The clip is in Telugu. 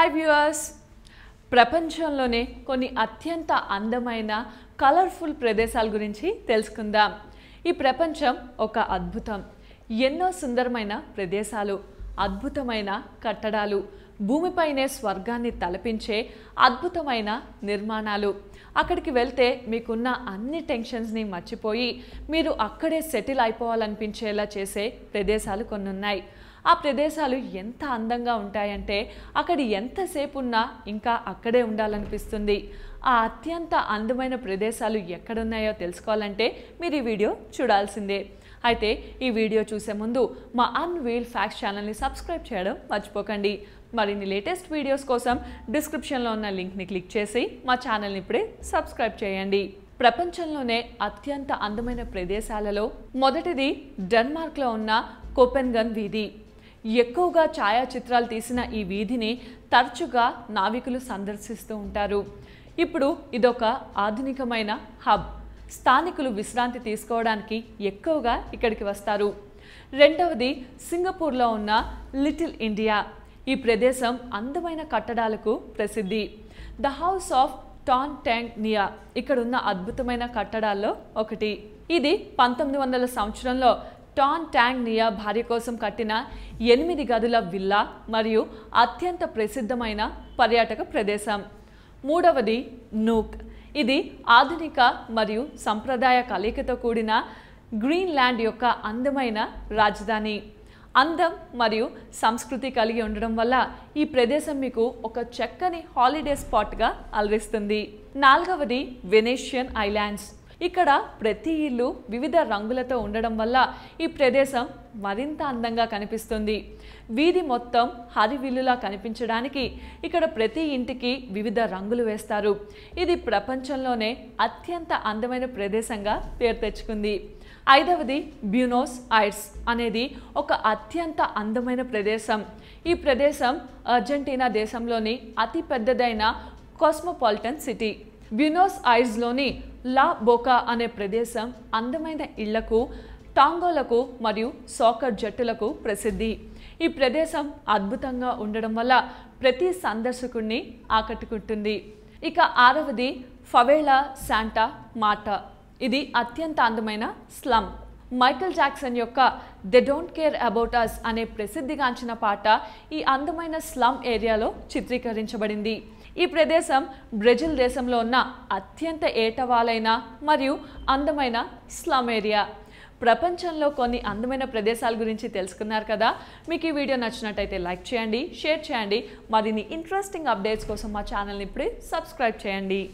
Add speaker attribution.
Speaker 1: హాయ్ వ్యూవర్స్ ప్రపంచంలోనే కొన్ని అత్యంత అందమైన కలర్ఫుల్ ప్రదేశాల గురించి తెలుసుకుందాం. ఈ ప్రపంచం ఒక అద్భుతం. ఎన్నో సుందరమైన ప్రదేశాలు అద్భుతమైన కట్టడాలు భూమిపైనే స్వర్గాన్ని తలపించే అద్భుతమైన నిర్మాణాలు. అక్కడికి వెళ్తే మీకున్న అన్ని టెన్షన్స్ని మర్చిపోయి మీరు అక్కడే సెటిల్ అయిపోవాలనిపించేలా చేసే ప్రదేశాలు కొన్ని ఉన్నాయి ఆ ప్రదేశాలు ఎంత అందంగా ఉంటాయంటే అక్కడ ఎంతసేపు ఉన్నా ఇంకా అక్కడే ఉండాలనిపిస్తుంది. ఆ అత్యంత అందమైన ప్రదేశాలు ఎక్కడున్నాయో తెలుసుకోవాలంటే మీరు ఈ వీడియో చూడాల్సిందే. అయితే ఈ వీడియో చూసే ముందు మా అన్వీల్ ఫ్యాక్స్ ఛానల్ని సబ్స్క్రైబ్ చేయడం మర్చిపోకండి. మరిన్ని లేటెస్ట్ వీడియోస్ కోసం డిస్క్రిప్షన్లో ఉన్న లింక్ని క్లిక్ చేసి మా ఛానల్ని ఇప్పుడే సబ్స్క్రైబ్ చేయండి. ప్రపంచంలోనే అత్యంత అందమైన ప్రదేశాలలో మొదటిది డెన్మార్క్లో ఉన్న కోపెన్గన్ వీధి. ఎక్కువగా ఛాయాచిత్రాలు తీసిన ఈ వీధిని తరచుగా నావికులు సందర్శిస్తూ ఉంటారు. ఇప్పుడు ఇదొక ఆధునికమైన హబ్. స్థానికులు విశ్రాంతి తీసుకోవడానికి ఎక్కువగా ఇక్కడికి వస్తారు. రెండవది సింగపూర్లో ఉన్న లిటిల్ ఇండియా. ఈ ప్రదేశం అందమైన కట్టడాలకు ప్రసిద్ధి. The house of Tan Tang Nia ఇక్కడ ఉన్న అద్భుతమైన కట్టడాల్లో ఒకటి. ఇది పంతొమ్మిది వందల సంవత్సరంలో టాన్ ట్యాంగ్ నియా భార్య కోసం కట్టిన ఎనిమిది గదుల విల్లా మరియు అత్యంత ప్రసిద్ధమైన పర్యాటక ప్రదేశం. మూడవది నూక్. ఇది ఆధునిక మరియు సంప్రదాయ కలయికతో కూడిన గ్రీన్లాండ్ యొక్క అందమైన రాజధాని. అందం మరియు సంస్కృతి కలిగి ఉండడం వల్ల ఈ ప్రదేశం మీకు ఒక చక్కని హాలిడే స్పాట్గా అలరిస్తుంది. నాలుగవది వెనేషియన్ ఐలాండ్స్. ఇక్కడ ప్రతి ఇల్లు వివిధ రంగులతో ఉండడం వల్ల ఈ ప్రదేశం మరింత అందంగా కనిపిస్తుంది. వీధి మొత్తం హరివిల్లులా కనిపించడానికి ఇక్కడ ప్రతి ఇంటికి వివిధ రంగులు వేస్తారు. ఇది ప్రపంచంలోనే అత్యంత అందమైన ప్రదేశంగా పేరు తెచ్చుకుంది. ఐదవది బ్యూనోస్ ఐర్స్ అనేది ఒక అత్యంత అందమైన ప్రదేశం. ఈ ప్రదేశం అర్జెంటీనా దేశంలోని అతి పెద్దదైన కాస్మోపాలిటన్ సిటీ. బ్యూనోస్ ఐర్స్లోని లా బోకా అనే ప్రదేశం అందమైన ఇళ్ళకు టాంగోలకు మరియు సాకర్ జట్టులకు ప్రసిద్ధి. ఈ ప్రదేశం అద్భుతంగా ఉండడం వల్ల ప్రతి సందర్శకుడిని ఆకట్టుకుంటుంది. ఇక ఆరవది ఫవేలా శాంటా మాటా ఇది అత్యంత అందమైన స్లమ్. మైకల్ జాక్సన్ యొక్క they don't care about us అనే ప్రసిద్ధిగాంచిన పాట ఈ అందమైన స్లమ్ ఏరియాలో చిత్రీకరించబడింది. ఈ ప్రదేశం బ్రెజిల్ దేశంలో ఉన్న అత్యంత ఏటవాలైన మరియు అందమైన స్లమ్ ఏరియా. ప్రపంచంలో కొన్ని అందమైన ప్రదేశాల గురించి తెలుసుకున్నారు కదా? మీకు ఈ వీడియో నచ్చినట్టయితే లైక్ చేయండి షేర్ చేయండి. మరిన్ని ఇంట్రెస్టింగ్ అప్డేట్స్ కోసం మా ఛానల్ని ఇప్పుడే సబ్స్క్రైబ్ చేయండి.